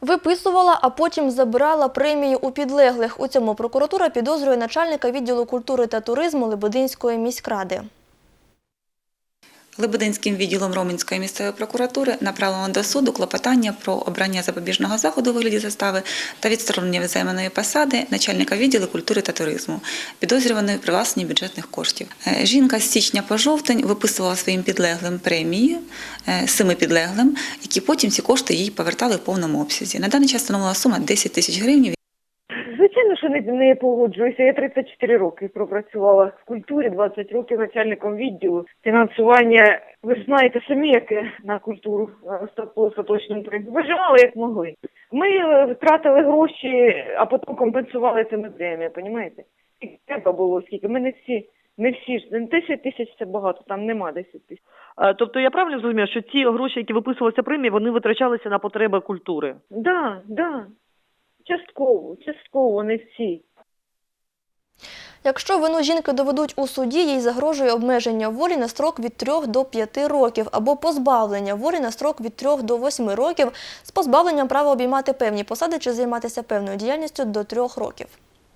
Виписувала, а потім забирала премії у підлеглих. У цьому прокуратура підозрює начальника відділу культури та туризму Лебединської міськради. Лебединським відділом Ромінської місцевої прокуратури направлено до суду клопотання про обрання запобіжного заходу у вигляді застави та відсторонення від займаної посади начальника відділу культури та туризму, підозрюваної привласненні бюджетних коштів. Е, Жінка з січня по жовтень виписувала своїм підлеглим премії, е, семи підлеглим, які потім ці кошти їй повертали в повному обсязі. На даний час становила сума 10 тисяч гривень. Що не, не погоджуюся. Я 34 роки пропрацювала в культурі, 20 років начальником відділу. Фінансування, ви ж знаєте самі, яке на культуру по остаточному принципу. Виживали як могли. Ми е, втратили гроші, а потім компенсували цими преміями, розумієте? Скільки треба було, скільки. Ми не всі, не всі ж. 10 тисяч це багато, там нема 10 тисяч. Е, Тобто я правильно зрозуміла, що ці гроші, які виписувалися премії, вони витрачалися на потреби культури. Да, да. Частково, частково, не всі. Якщо вину жінки доведуть у суді, їй загрожує обмеження волі на строк від 3 до 5 років або позбавлення волі на строк від 3 до 8 років з позбавленням права обіймати певні посади чи займатися певною діяльністю до 3 років.